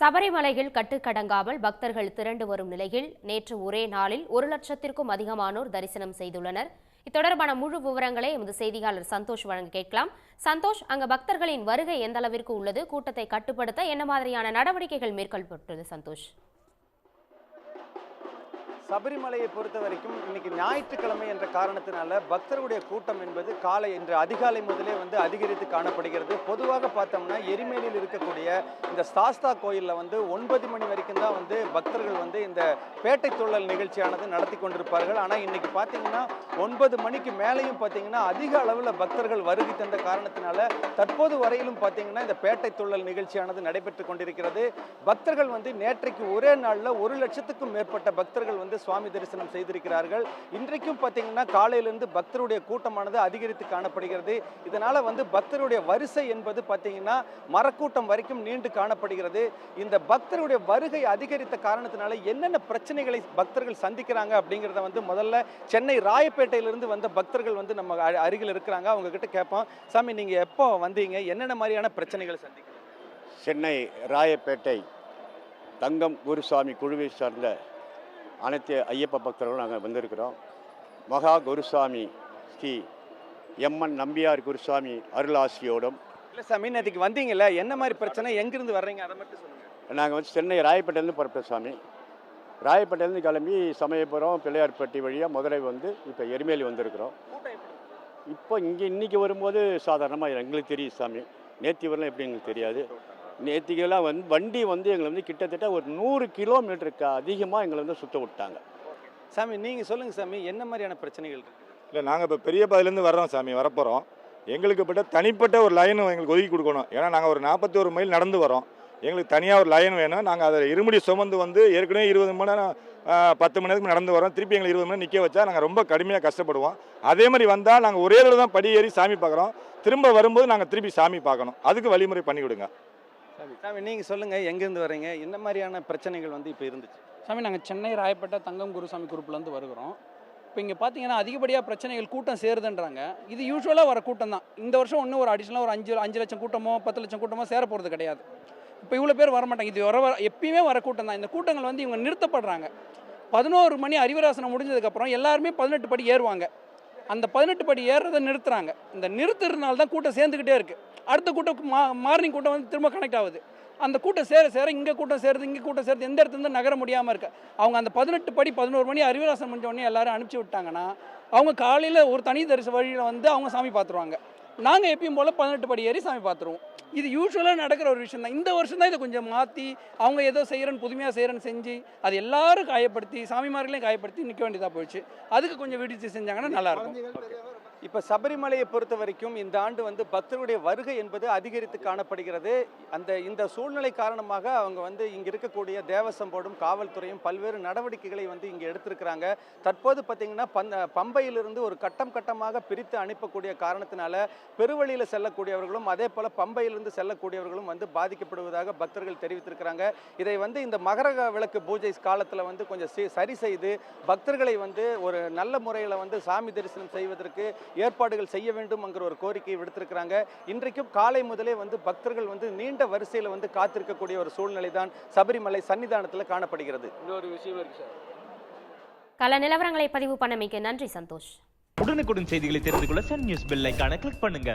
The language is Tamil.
சபரிமலையில் கட்டுக்கடங்காமல் பக்தர்கள் திரண்டு வரும் நிலையில் நேற்று ஒரே நாளில் ஒரு லட்சத்திற்கும் அதிகமானோர் தரிசனம் செய்துள்ளனர். இத்தொடர்பான முழு விவரங்களை எமது செய்தியாளர் சந்தோஷ் வழங்க கேட்கலாம். சந்தோஷ் அங்கு பக்தர்களின் வருகை எந்த அளவிற்கு உள்ளது? கூட்டத்தை கட்டுப்படுத்த என்ன மாதிரியான நடவடிக்கைகள் மேற்கொள்ளப்பட்டுள்ளது சந்தோஷ்? சபரிமலையை பொறுத்த வரைக்கும் இன்னைக்கு ஞாயிற்றுக்கிழமை என்ற காரணத்தினால பக்தர்களுடைய கூட்டம் என்பது காலை இன்று அதிகாலை முதலே வந்து அதிகரித்து காணப்படுகிறது. பொதுவாக பார்த்தோம்னா எரிமேலியில் இருக்கக்கூடிய இந்த சாஸ்தா கோயிலில் வந்து ஒன்பது மணி வரைக்கும் தான் வந்து பக்தர்கள் வந்து இந்த பேட்டை தொழில் நிகழ்ச்சியானது நடத்தி கொண்டிருப்பார்கள். ஆனால் இன்னைக்கு பார்த்தீங்கன்னா ஒன்பது மணிக்கு மேலேயும் பார்த்தீங்கன்னா அதிக அளவில் பக்தர்கள் வருகை தந்த காரணத்தினால தற்போது வரையிலும் பார்த்தீங்கன்னா இந்த பேட்டை தொழில் நிகழ்ச்சியானது நடைபெற்று கொண்டிருக்கிறது. பக்தர்கள் வந்து நேற்றைக்கு ஒரே நாளில் ஒரு லட்சத்துக்கும் மேற்பட்ட பக்தர்கள் வந்து வந்து சுவாமி தரிசனம் செய்திருக்கிறார்கள். இன்றைக்கும் பார்த்தீங்கன்னா காலையிலிருந்து பக்தருடைய கூட்டமானது அதிகரித்து காணப்படுகிறது. இதனால் வந்து பக்தருடைய வரிசை என்பது பார்த்தீங்கன்னா மரக்கூட்டம் வரைக்கும் நீண்டு காணப்படுகிறது. இந்த பக்தருடைய வருகை அதிகரித்த காரணத்தினால என்னென்ன பிரச்சனைகளை பக்தர்கள் சந்திக்கிறாங்க அப்படிங்கிறத வந்து முதல்ல சென்னை ராயப்பேட்டையிலிருந்து வந்த பக்தர்கள் வந்து நம்ம அருகில் இருக்கிறாங்க. அவங்க கிட்ட கேட்போம். சாமி நீங்கள் எப்போ வந்தீங்க? என்னென்ன மாதிரியான பிரச்சனைகளை சந்திக்கிறீங்க? சென்னை ராயப்பேட்டை தங்கம் குருசாமி குழுவை சார்ந்த அனைத்து ஐயப்ப பக்தர்களும் நாங்கள் வந்திருக்கிறோம். மகா குருசாமி ஸ்ரீ எம்என் நம்பியார் குருசாமி அருளாசியோடும் இல்ல சாமி நேற்றுக்கு வந்தீங்கல்ல என்ன மாதிரி பிரச்சனை எங்கிருந்து வர்றீங்க? அதை மட்டும் சொல்லுங்க. நாங்கள் வந்து சென்னை ராயப்பேட்டையிலேருந்து புறப்பட்ட சாமி. ராயப்பேட்டையிலேருந்து கிளம்பி சமயபுரம் பிள்ளையார்பட்டி வழியாக மதுரை வந்து இப்போ எருமேலி வந்திருக்கிறோம். இப்போ இங்கே இன்றைக்கி வரும்போது சாதாரணமாக எங்களுக்கு தெரியும் சாமி. நேற்று வரலாம் எப்படி எங்களுக்கு தெரியாது. நேற்றுக்கெல்லாம் வந்து வண்டி வந்து எங்களை வந்து கிட்டத்தட்ட ஒரு நூறு கிலோமீட்டருக்கு அதிகமாக எங்களை வந்து சுத்த விட்டாங்க. சாமி நீங்க சொல்லுங்க சாமி என்ன மாதிரியான பிரச்சனைகள் இருக்கு? இல்லை நாங்கள் இப்போ பெரிய பாதையிலேருந்து வர்றோம் சாமி வரப்போகிறோம் எங்களுக்கு பட்ட தனிப்பட்ட ஒரு லைன் எங்களுக்கு ஒதுக்கி கொடுக்கணும். ஏன்னா நாங்கள் ஒரு நாற்பத்தி ஒரு மைல் நடந்து வரோம் எங்களுக்கு தனியாக ஒரு லைன் வேணும். நாங்கள் அதை இருமுடி சுமந்து வந்து ஏற்கனவே இருபது மணி நேரம் பத்து மணி நேரத்துக்கு நடந்து வரோம் திருப்பி எங்களை இருபது மணி நிற்க வச்சா நாங்கள் ரொம்ப கடுமையாக கஷ்டப்படுவோம். அதே மாதிரி வந்தால் நாங்கள் ஒரே தடவை தான் படி ஏறி சாமி பார்க்குறோம். திரும்ப வரும்போது நாங்கள் திருப்பி சாமி பார்க்கணும். அதுக்கு வழிமுறை பண்ணி கொடுங்க. சாமி நீங்கள் சொல்லுங்கள் எங்கேருந்து வரீங்க? என்ன மாதிரியான பிரச்சனைகள் வந்து இப்போ இருந்துச்சு? சாமி நாங்கள் சென்னை ராயப்பேட்டை தங்கம் குருசாமி குரூப்லேருந்து வருகிறோம். இப்போ இங்கே பார்த்தீங்கன்னா அதிகப்படியாக பிரச்சனைகள் கூட்டம் சேருதுன்றாங்க. இது யூஸ்வலாக வர கூட்டம் தான். இந்த வருஷம் ஒன்றும் ஒரு அடிஷனலாக ஒரு அஞ்சு அஞ்சு லட்சம் கூட்டமோ பத்து லட்சம் கூட்டமோ சேர போகிறது கிடையாது. இப்போ இவ்வளோ பேர் வர மாட்டாங்க. இது வர வர எப்பயுமே வர கூட்டம் தான். இந்த கூட்டங்கள் வந்து இவங்க நிறுத்தப்படுறாங்க. பதினோரு மணி அறிவராசனம் முடிஞ்சதுக்கப்புறம் எல்லாருமே பதினெட்டு படி ஏறுவாங்க. அந்த பதினெட்டு படி ஏறுறதை நிறுத்துறாங்க. இந்த நிறுத்துறதுனால தான் கூட்டம் சேர்ந்துக்கிட்டே இருக்குது அடுத்த கூட்டம் மா மார்னிங் கூட்டம் வந்து திரும்ப கனெக்ட் ஆகுது. அந்த கூட்டம் சேர சேர இங்கே கூட்டம் சேருது இங்கே கூட்டம் சேருது எந்த இடத்துல நகர முடியாமல் இருக்கு. அவங்க அந்த பதினெட்டு படி பதினோரு மணி அறிவராசனம் முடிஞ்ச உடனே எல்லாரும் அனுப்பிச்சி விட்டாங்கன்னா அவங்க காலையில் ஒரு தனி தரிசன வழியில் வந்து அவங்க சாமி பார்த்துருவாங்க நாங்கள் எப்பயும் போல் பதினெட்டு படி ஏறி சாமி பார்த்துருவோம் இது யூஸ்வலாக நடக்கிற ஒரு விஷயம் தான் இந்த வருஷம் தான் இதை கொஞ்சம் மாற்றி அவங்க ஏதோ செய்கிறேன்னு புதுமையாக செய்கிறேன்னு செஞ்சு அது எல்லாரும் காயப்படுத்தி சாமிமார்களையும் காயப்படுத்தி நிற்க வேண்டியதாக போயிடுச்சு. அதுக்கு கொஞ்சம் விடுத்து செஞ்சாங்கன்னா நல்லாயிருக்கும் இப்போ சபரிமலையை பொறுத்த வரைக்கும் இந்த ஆண்டு வந்து பக்தர்களுடைய வருகை என்பது அதிகரித்து காணப்படுகிறது. அந்த இந்த சூழ்நிலை காரணமாக அவங்க வந்து இங்க இருக்கக்கூடிய தேவசம் போர்டும் காவல்துறையும் பல்வேறு நடவடிக்கைகளை வந்து இங்கே எடுத்திருக்கிறாங்க. தற்போது பார்த்திங்கன்னா பந்த பம்பையிலிருந்து ஒரு கட்டம் கட்டமாக பிரித்து அனுப்பக்கூடிய காரணத்தினால பெருவழியில் செல்லக்கூடியவர்களும் அதே போல பம்பையிலிருந்து செல்லக்கூடியவர்களும் வந்து பாதிக்கப்படுவதாக பக்தர்கள் தெரிவித்திருக்கிறாங்க. இதை வந்து இந்த மகர விளக்கு பூஜை காலத்தில் வந்து கொஞ்சம் சரி செய்து பக்தர்களை வந்து ஒரு நல்ல முறையில் வந்து சாமி தரிசனம் செய்வதற்கு ஏற்பாடுகள் செய்ய வேண்டும்ங்கிற ஒரு கோரிக்கையை விடுத்திருக்கிறாங்க. இன்றைக்கும் காலை முதலே வந்து பக்தர்கள் வந்து நீண்ட வரிசையில் வந்து காத்திருக்கக்கூடிய ஒரு சூழ்நிலை தான் சபரிமலை சன்னிதானத்தில் காணப்படுகிறது. கள நிலவரங்களை பதிவு பண்ணமைக்கு நன்றி சந்தோஷ். உடனுக்குடன் செய்திகளை தெரிந்து கொள்ள சன் நியூஸ் பெல் ஐகானை கிளிக் பண்ணுங்க.